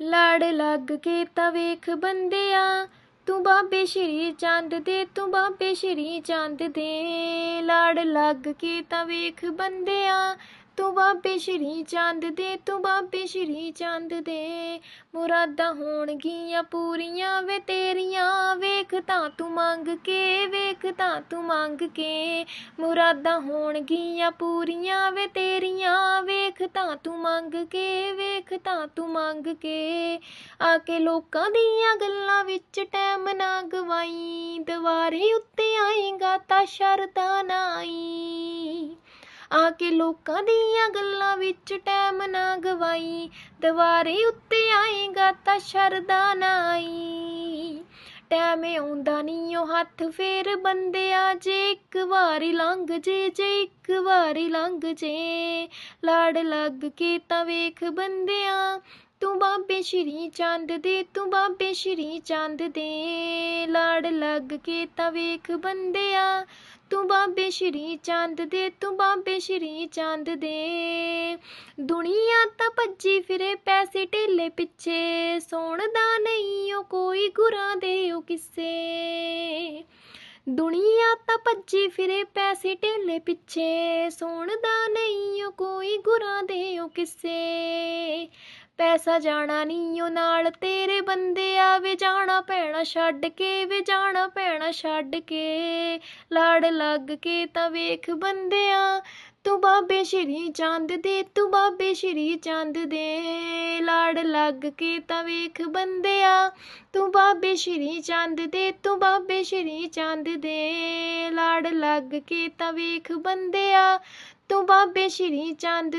ਲੜ ਲੱਗ ਕੇ ਤਾਂ ਵੇਖ ਬੰਦਿਆ, ਤੂੰ ਬਾਬੇ ਸ਼੍ਰੀ ਚੰਦ ਦੇ, ਤੂੰ ਬਾਬੇ ਸ਼੍ਰੀ ਚੰਦ ਦੇ। ਲੜ ਲੱਗ ਕੇ ਤਾਂ ਵੇਖ ਬੰਦਿਆ, ਤੂੰ ਬਾਬੇ ਸ਼੍ਰੀ ਚੰਦ ਦੇ, ਤੂੰ ਬਾਬੇ ਸ਼੍ਰੀ ਚੰਦ ਦੇ। ਮੁਰਾਦਾਂ ਹੋਣਗੀਆਂ ਪੂਰੀਆਂ ਵੇ ਤੇਰੀਆਂ ਤਾਂ ਤੂੰ ਮੰਗ ਕੇ ਵੇਖ ਤਾਂ ਤੂੰ ਮੰਗ ਕੇ। ਮੁਰਾਦਾਂ ਹੋਣਗੀਆਂ ਪੂਰੀਆਂ ਵੇ ਤੇਰੀਆਂ ਵੇਖ ਤਾਂ ਤੂੰ ਮੰਗ ਕੇ ਵੇਖ ਤਾਂ ਤੂੰ ਮੰਗ ਕੇ। ਆ ਕੇ ਲੋਕਾਂ ਦੀਆਂ ਗੱਲਾਂ ਵਿੱਚ ਟਾਈਮ ਨਾ ਗਵਾਈ ਦੁਆਰੇ ਉੱਤੇ ਆਏਗਾ ਤਾਂ ਸ਼ਰਦਾ ਨਾਈ ਆ ਕੇ ਲੋਕਾਂ ਦੀਆਂ ਗੱਲਾਂ ਵਿੱਚ ਟਾਈਮ ਨਾ ਗਵਾਈ ਦੁਆਰੇ ਉੱਤੇ ਆਏਗਾ ਤਾਂ ਸ਼ਰਦਾ ਨਾਈ ਆਈ ਟਾਈਮ ਆਉਂਦਾ ਨਹੀਂ ਉਹ ਹੱਥ, ਫੇਰ ਬੰਦਿਆ ਜੇ ਇੱਕ ਵਾਰੀ ਲੰਘ ਜੇ ਜੇ ਇੱਕ ਵਾਰੀ ਲੰਘ ਜੇ। ਲਾੜ ਲੱਗ ਕੇ ਤਾਂ ਵੇਖ ਬੰਦਿਆ, ਤੂੰ ਬਾਬੇ ਸ਼੍ਰੀ ਚੰਦ ਦੇ, ਤੂੰ ਬਾਬੇ ਸ਼੍ਰੀ ਚੰਦ ਦੇ। ਲਾੜ ਲੱਗ ਕੇ ਤਾਂ ਵੇਖ ਬੰਦਿਆ, ਤੂੰ ਬਾਬੇ ਸ਼੍ਰੀ ਚੰਦ ਦੇ, ਤੂੰ ਬਾਬੇ ਸ਼੍ਰੀ ਚੰਦ ਦੇ। ਦੁਨੀਆ ਤਾਂ ਭੱਜੀ ਫਿਰੇ ਪੈਸੇ ਢੇਲੇ ਪਿੱਛੇ ਸੋਣਦਾ ਦਾ ਉਹ ਕੋਈ ਗੁਰਾਂ ਦੇ ਉਹ ਕਿਸੇ। ਦੁਨੀਆ ਤਾਂ ਭੱਜੀ ਫਿਰੇ ਪੈਸੇ ਢੇਲੇ ਪਿੱਛੇ, ਸੋਣਦਾ ਨਹੀਂ ਉਹ ਕੋਈ ਗੁਰਾਂ ਦੇ ਉਹ ਕਿਸੇ। ਪੈਸਾ ਜਾਣਾ ਨਹੀਂ ਉਹ ਨਾਲ, ਤੇਰੇ ਬੰਦੇ ਆਵੇ ਜਾਣਾ ਪੈਣਾ ਛੱਡ ਕੇ, ਵੇ ਜਾਣਾ ਪੈਣਾ ਛੱਡ ਕੇ। ਲਾੜ ਲੱਗ ਕੇ ਤਾਂ ਵੇਖ ਬੰਦਿਆ, ਤੂੰ ਬਾਬੇ ਸ਼੍ਰੀ ਚੰਦ ਦੇ, ਤੂੰ ਬਾਬੇ ਸ਼੍ਰੀ ਚੰਦ ਦੇ। ਲਾੜ ਲੱਗ ਕੇ ਤਾਂ ਵੇਖ ਬੰਦਿਆ, ਤੂੰ ਬਾਬੇ ਸ਼੍ਰੀ ਚੰਦ ਦੇ, ਤੂੰ ਬਾਬੇ ਸ਼੍ਰੀ ਚੰਦ ਦੇ। ਲਾੜ ਲੱਗ ਕੇ ਤਾਂ ਵੇਖ ਬੰਦਿਆ, ਤੂੰ ਬਾਬੇ ਸ਼੍ਰੀ ਚੰਦ